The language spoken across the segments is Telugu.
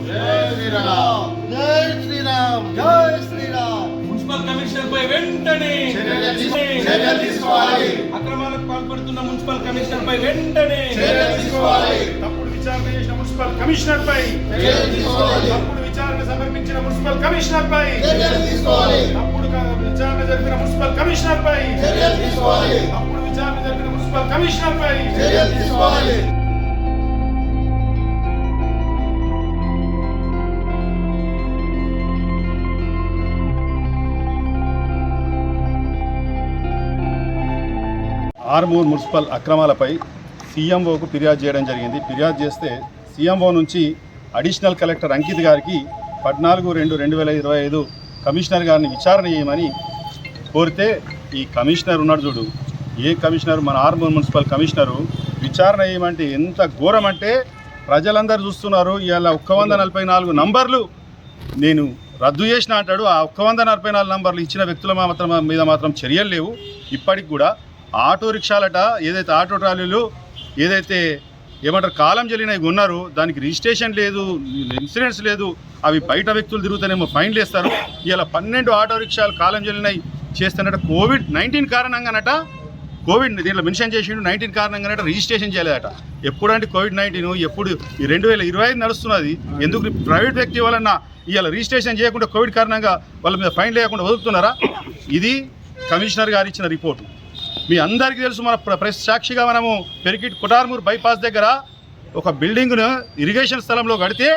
శ్రీరామ్. జై శ్రీరామ్. జై శ్రీరామ్. జై శ్రీరామ్. మున్సిపల్ కమిషనర్ పై వెంటనే చర్యలు తీసుకోవాలి. అక్రమాలకు పాల్పడుతున్న మున్సిపల్ కమిషనర్ పై వెంటనే చర్యలు తీసుకోవాలి. తప్పుడు విచారణ చేసిన మున్సిపల్ కమిషనర్ పై చర్యలు తీసుకోవాలి. తప్పుడు విచారణ సమర్పించిన మున్సిపల్ కమిషనర్ పై చర్యలు తీసుకోవాలి. తప్పుడు విచారణ జరిపిన మున్సిపల్ కమిషనర్ పై చర్యలు తీసుకోవాలి. తప్పుడు విచారణ జరిపిన మున్సిపల్ కమిషనర్ పై చర్యలు ఆర్మూర్ మున్సిపల్ అక్రమాలపై సీఎంఓకు ఫిర్యాదు చేయడం జరిగింది. ఫిర్యాదు చేస్తే సీఎంఓ నుంచి అడిషనల్ కలెక్టర్ అంకిత్ గారికి పద్నాలుగు రెండు రెండు వేల ఇరవై ఐదు కమిషనర్ గారిని విచారణ చేయమని కోరితే ఈ కమిషనర్ ఉన్నాడు చూడు. ఏ కమిషనర్? మన ఆర్మూర్ మున్సిపల్ కమిషనరు. విచారణ చేయమంటే ఎంత ఘోరం అంటే ప్రజలందరూ చూస్తున్నారు. ఇవాళ ఒక్క వంద నలభై నాలుగు నంబర్లు నేను రద్దు చేసిన అంటాడు. ఆ ఒక్క వంద నలభై నాలుగు నంబర్లు ఇచ్చిన వ్యక్తుల మాత్రం మీద మాత్రం చర్యలు లేవు. ఇప్పటికి కూడా ఆటో రిక్షాలట ఏదైతే ఆటో ట్రాలీలు ఏదైతే ఏమంటారు కాలం చెల్లినవి ఉన్నారు దానికి రిజిస్ట్రేషన్ లేదు ఇన్సూరెన్స్ లేదు అవి బయట వ్యక్తులు తిరుగుతానేమో ఫైన్లు వేస్తారు. ఇలా పన్నెండు ఆటో రిక్షాలు కాలం జరిగినాయి చేస్తున్నట్టు కోవిడ్ నైన్టీన్ కారణంగానట కోవిడ్ దీంట్లో మెన్షన్ చేసిండు నైన్టీన్ కారణంగానట రిజిస్ట్రేషన్ చేయలేదట. ఎప్పుడంటే కోవిడ్ నైన్టీన్ ఎప్పుడు ఈ రెండు వేల ఇరవై ఐదు నడుస్తున్నది. ఎందుకు ప్రైవేట్ వ్యక్తి వలన ఇవాళ రిజిస్ట్రేషన్ చేయకుండా కోవిడ్ కారణంగా వాళ్ళ మీద ఫైన్ లేకుండా వదులుతున్నారా? ఇది కమిషనర్ గారు ఇచ్చిన రిపోర్టు. మీ అందరికీ తెలుసు మన ప్ర- ప్రెస్ సాక్షిగా మనము పెరికిట్ కుటార్మూర్ బైపాస్ దగ్గర ఒక బిల్డింగ్ను ఇరిగేషన్ స్థలంలో కడితే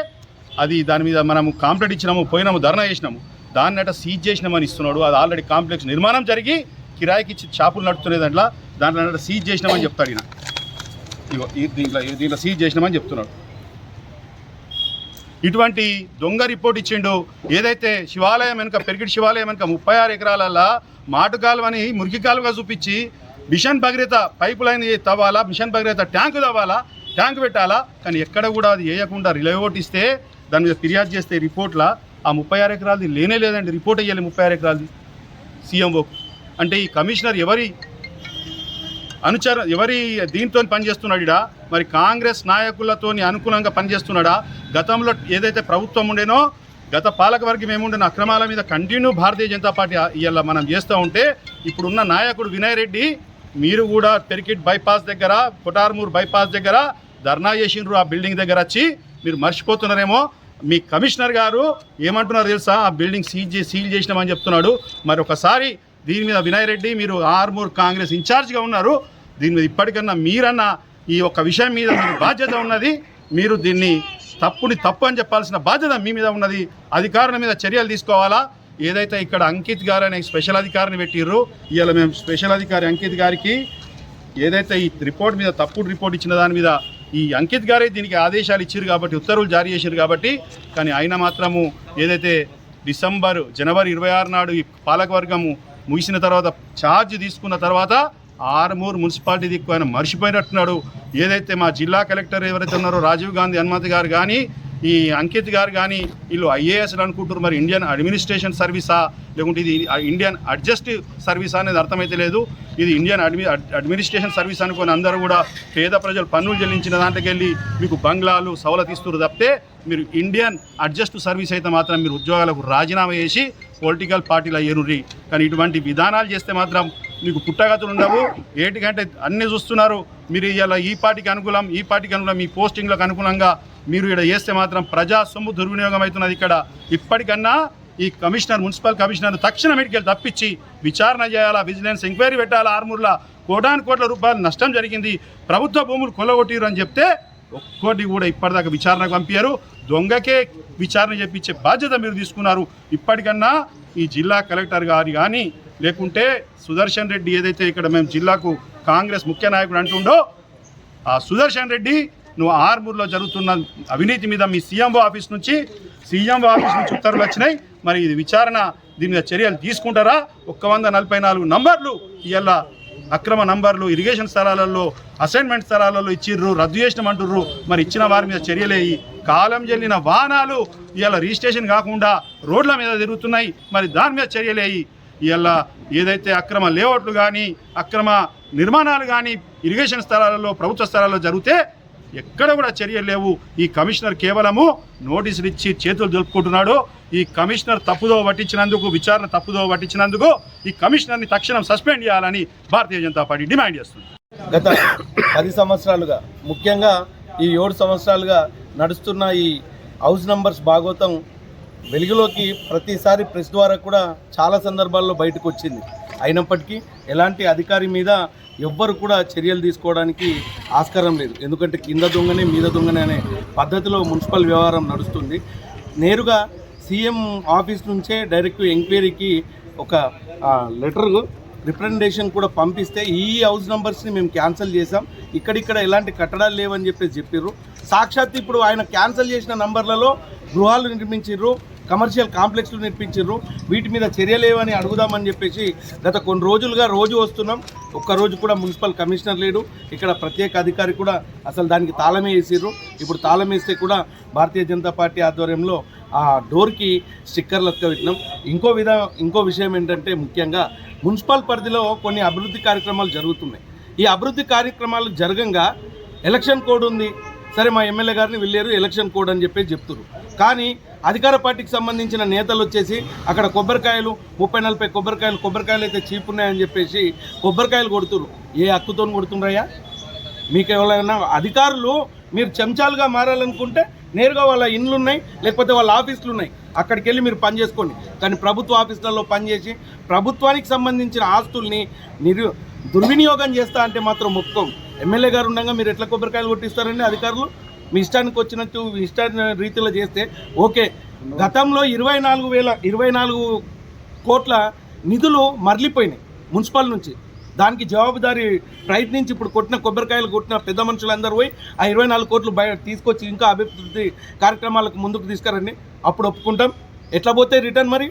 అది దాని మీద మనము కాంప్లైంట్ ఇచ్చినాము పోయినాము ధర్నా చేసినాము. దాన్ని అట సీజ్ చేసినామని ఇస్తున్నాడు. అది ఆల్రెడీ కాంప్లెక్స్ నిర్మాణం జరిగి కిరాయికి ఇచ్చి షాపులు నడుపుతున్న దాంట్లో దాంట్లో సీజ్ చేసినామని చెప్తాడు ఈయన. ఇగో దీంట్లో దీంట్లో సీజ్ చేసినామని చెప్తున్నాడు. ఇటువంటి దొంగ రిపోర్ట్ ఇచ్చిండు. ఏదైతే శివాలయం వెనుక పెరిగిడి శివాలయం వెనుక ముప్పై ఆరు ఎకరాలల్లా మాటు కాలువని మురికి కాలువగా చూపించి మిషన్ భగీరథ పైపు లైన్ తవ్వాలా మిషన్ భగీరథ ట్యాంకు తవ్వాలా ట్యాంక్ పెట్టాలా? కానీ ఎక్కడ కూడా అది వేయకుండా రిలైవోట్ ఇస్తే దాని మీద ఫిర్యాదు చేస్తే రిపోర్ట్లా ఆ ముప్పై ఆరు ఎకరాలది లేనే లేదండి. రిపోర్ట్ వేయాలి ముప్పై ఆరు ఎకరాలది. సీఎంఓ అంటే ఈ కమిషనర్ ఎవరి అనుచర ఎవరి దీంతో పనిచేస్తున్నాడు? మరి కాంగ్రెస్ నాయకులతో అనుకూలంగా పనిచేస్తున్నాడా? గతంలో ఏదైతే ప్రభుత్వం ఉండేనో గత పాలకవర్గం ఏముండిన అక్రమాల మీద కంటిన్యూ భారతీయ జనతా పార్టీ ఇవాళ మనం చేస్తూ ఉంటే ఇప్పుడున్న నాయకుడు వినయ్ రెడ్డి మీరు కూడా పెరికిట్ బైపాస్ దగ్గర కొటార్మూర్ బైపాస్ దగ్గర ధర్నా చేసిండ్రు ఆ బిల్డింగ్ దగ్గర వచ్చి మీరు మర్చిపోతున్నారేమో. మీ కమిషనర్ గారు ఏమంటున్నారు తెలుసా? ఆ బిల్డింగ్ సీల్ చేసి సీల్ చేసినామని చెప్తున్నాడు. మరి ఒకసారి దీని మీద వినయ్ రెడ్డి మీరు ఆర్మూర్ కాంగ్రెస్ ఇన్ఛార్జ్గా ఉన్నారు. దీని మీద ఇప్పటికన్నా మీరన్నా ఈ ఒక్క విషయం మీద మీకు బాధ్యత ఉన్నది మీరు దీన్ని తప్పుని తప్పు అని చెప్పాల్సిన బాధ్యత మీ మీద ఉన్నది. అధికారుల మీద చర్యలు తీసుకోవాలా? ఏదైతే ఇక్కడ అంకిత్ గారు అనే స్పెషల్ అధికారిని పెట్టిర్రు ఇవాళ మేము స్పెషల్ అధికారి అంకిత్ గారికి ఏదైతే ఈ రిపోర్ట్ మీద తప్పుడు రిపోర్ట్ ఇచ్చిన దాని మీద ఈ అంకిత్ గారే దీనికి ఆదేశాలు ఇచ్చారు కాబట్టి ఉత్తర్వులు జారీ చేశారు కాబట్టి కానీ ఆయన మాత్రము ఏదైతే డిసెంబర్ జనవరి ఇరవై ఆరు నాడు ఈ పాలకవర్గము ముగిసిన తర్వాత ఛార్జ్ తీసుకున్న తర్వాత ఆరుమూరు మున్సిపాలిటీ దిక్కు ఆయన మర్చిపోయినట్టున్నాడు. ఏదైతే మా జిల్లా కలెక్టర్ ఎవరైతే ఉన్నారో రాజీవ్ గాంధీ హనుమతి గారు కానీ ఈ అంకిత్ గారు కానీ వీళ్ళు ఐఏఎస్లు అనుకుంటారు మరి ఇండియన్ అడ్మినిస్ట్రేషన్ సర్వీసా? లేకుంటే ఇది ఇండియన్ అడ్జస్ట్ సర్వీసా అనేది అర్థమైతే లేదు. ఇది ఇండియన్ అడ్మి అడ్మినిస్ట్రేషన్ సర్వీస్ అనుకుని అందరూ కూడా పేద ప్రజలు పన్నులు చెల్లించిన దాంట్లోకి వెళ్ళి మీకు బంగ్లాలు సవలత్ ఇస్తున్నారు తప్పితే మీరు ఇండియన్ అడ్జస్ట్ సర్వీస్ అయితే మాత్రం మీరు ఉద్యోగాలకు రాజీనామా చేసి పొలిటికల్ పార్టీలు అయ్యేనుర్రి కానీ ఇటువంటి విధానాలు చేస్తే మాత్రం మీకు పుట్టగతులు ఉండవు. ఏటికంటే అన్నీ చూస్తున్నారు. మీరు ఇలా ఈ పార్టీకి అనుకూలం ఈ పార్టీకి అనుకూలం మీ పోస్టింగ్లకు అనుకూలంగా మీరు ఇక్కడ చేస్తే మాత్రం ప్రజా సొమ్ము దుర్వినియోగం అవుతున్నది ఇక్కడ. ఇప్పటికన్నా ఈ కమిషనర్ మున్సిపల్ కమిషనర్ తక్షణ మెడికల్ తప్పించి విచారణ చేయాలా విజిలెన్స్ ఎంక్వైరీ పెట్టాలా ఆర్మూర్లో కోటాను కోట్ల రూపాయలు నష్టం జరిగింది ప్రభుత్వ భూములు కొల్లగొట్టిరు అని చెప్తే ఒక్కోటి కూడా ఇప్పటిదాకా విచారణకు పంపారు దొంగకే విచారణ చేపించే బాధ్యత మీరు తీసుకున్నారు. ఇప్పటికన్నా ఈ జిల్లా కలెక్టర్ గారు కానీ లేకుంటే సుదర్శన్ రెడ్డి ఏదైతే ఇక్కడ మేము జిల్లాకు కాంగ్రెస్ ముఖ్య నాయకుడు అంటుండో ఆ సుదర్శన్ రెడ్డి నువ్వు ఆర్మూర్లో జరుగుతున్న అవినీతి మీద మీ సీఎంఓ ఆఫీస్ నుంచి సీఎంఓ ఆఫీస్ నుంచి ఉత్తర్వులు వచ్చినాయి. మరి ఇది విచారణ దీని మీద చర్యలు తీసుకుంటారా? ఒక్క వంద నలభై నాలుగు నంబర్లు ఇవాళ అక్రమ నంబర్లు ఇరిగేషన్ స్థలాలలో అసైన్మెంట్ స్థలాలలో ఇచ్చిర్రు రద్దు చేసినామంటుర్రు. మరి ఇచ్చిన వారి మీద చర్యలేయి కాలం చెల్లిన వాహనాలు ఇవాళ రిజిస్ట్రేషన్ కాకుండా రోడ్ల మీద తిరుగుతున్నాయి. మరి దాని మీద చర్యలేయి ఇవాళ ఏదైతే అక్రమ లేఅవుట్లు కానీ అక్రమ నిర్మాణాలు కానీ ఇరిగేషన్ స్థలాలలో ప్రభుత్వ స్థలాల్లో జరిగితే ఎక్కడ కూడా చర్యలు లేవు. ఈ కమిషనర్ కేవలము నోటీసులు ఇచ్చి చేతులు దులుపుకుంటున్నాడు. ఈ కమిషనర్ తప్పుదో పట్టించినందుకు విచారణ తప్పుదో పట్టించినందుకు ఈ కమిషనర్ని తక్షణం సస్పెండ్ చేయాలని భారతీయ జనతా పార్టీ డిమాండ్ చేస్తుంది. గత పది సంవత్సరాలుగా ముఖ్యంగా ఈ ఏడు సంవత్సరాలుగా నడుస్తున్న ఈ హౌస్ నంబర్స్ భాగోతం వెలుగులోకి ప్రతిసారి ప్రెస్ ద్వారా కూడా చాలా సందర్భాల్లో బయటకు వచ్చింది. అయినప్పటికీ ఎలాంటి అధికారి మీద ఎవ్వరు కూడా చర్యలు తీసుకోవడానికి ఆస్కారం లేదు. ఎందుకంటే కింద దొంగనే మీద దొంగనే అనే పద్ధతిలో మున్సిపల్ వ్యవహారం నడుస్తుంది. నేరుగా సీఎం ఆఫీస్ నుంచే డైరెక్ట్ ఎంక్వైరీకి ఒక లెటర్ రిప్రజెంటేషన్ కూడా పంపిస్తే ఈ హౌస్ నెంబర్స్ని మేము క్యాన్సిల్ చేసాం ఇక్కడిక్కడ ఎలాంటి కట్టడాలు లేవని చెప్పేసి చెప్పారు సాక్షాత్ ఇప్పుడు ఆయన క్యాన్సిల్ చేసిన నంబర్లలో గృహాలు నిర్మించారు కమర్షియల్ కాంప్లెక్స్లు నిర్మించారు వీటి మీద చర్యలేవని అడుగుదామని చెప్పేసి గత కొన్ని రోజులుగా రోజు వస్తున్నాం. ఒక్కరోజు కూడా మున్సిపల్ కమిషనర్ లేడు. ఇక్కడ ప్రత్యేక అధికారి కూడా అసలు దానికి తాళమే వేసారు ఇప్పుడు తాళం వేస్తే కూడా భారతీయ జనతా పార్టీ ఆధ్వర్యంలో ఆ డోర్కి స్టిక్కర్లు అతకబెట్టినాం ఇంకో విధ ఇంకో విషయం ఏంటంటే ముఖ్యంగా మున్సిపల్ పరిధిలో కొన్ని అభివృద్ధి కార్యక్రమాలు జరుగుతున్నాయి. ఈ అభివృద్ధి కార్యక్రమాలు జరగంగా ఎలక్షన్ కోడ్ ఉంది. సరే మా ఎమ్మెల్యే గారిని వెళ్ళారు ఎలక్షన్ కోడ్ అని చెప్పేసి చెప్తున్నారు కానీ అధికార పార్టీకి సంబంధించిన నేతలు వచ్చేసి అక్కడ కొబ్బరికాయలు ముప్పై నలభై కొబ్బరికాయలు కొబ్బరికాయలు అయితే చీప్ ఉన్నాయని చెప్పేసి కొబ్బరికాయలు కొడుతున్నారు ఏ హక్కుతో కొడుతుండ్రయ్యా? మీకు ఎవరైనా అధికారులు మీరు చెంచాలుగా మారాలనుకుంటే నేరుగా వాళ్ళ ఇండ్లు ఉన్నాయి లేకపోతే వాళ్ళ ఆఫీసులు ఉన్నాయి అక్కడికి వెళ్ళి మీరు పని చేసుకోండి. కానీ ప్రభుత్వ ఆఫీసులలో పనిచేసి ప్రభుత్వానికి సంబంధించిన ఆస్తుల్ని నిరు దుర్వినియోగం చేస్తా అంటే మాత్రం ఒప్పుకోం ఎమ్మెల్యే గారు ఉండగా మీరు ఎట్లా కొబ్బరికాయలు కొట్టిస్తారండి అధికారులు మీ ఇష్టానికి వచ్చినట్టు మీ ఇష్ట రీతిలో చేస్తే ఓకే. గతంలో ఇరవై నాలుగు వేల ఇరవై నాలుగు కోట్ల నిధులు మరలిపోయినాయి మున్సిపల్ నుంచి. దానికి జవాబుదారి ప్రయత్నించి ఇప్పుడు కొట్టిన కొబ్బరికాయలు కొట్టిన పెద్ద మనుషులందరూ పోయి ఆ ఇరవై నాలుగు కోట్లు బయ తీసుకొచ్చి ఇంకా అభివృద్ధి కార్యక్రమాలకు ముందుకు తీసుకురండి. అప్పుడు ఒప్పుకుంటాం. ఎట్లా పోతే రిటర్న్ మరి?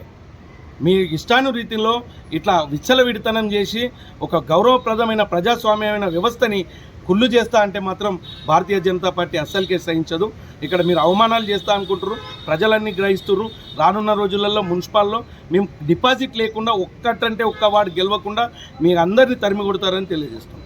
మీ ఇష్టానురీతిలో ఇట్లా విచ్చలవిడితనం చేసి ఒక గౌరవప్రదమైన ప్రజాస్వామ్యమైన వ్యవస్థని కుళ్ళు చేస్తా అంటే మాత్రం భారతీయ జనతా పార్టీ అస్సలకే సహించదు. ఇక్కడ మీరు అవమానాలు చేస్తా అనుకుంటారు ప్రజలన్నీ గ్రహిస్తున్నారు రానున్న రోజులలో మున్సిపాల్లో మేము డిపాజిట్ లేకుండా ఒక్కటంటే ఒక్క వాడు గెలవకుండా మీరు అందరినీ తరిమి కొడతారని తెలియజేస్తున్నాం.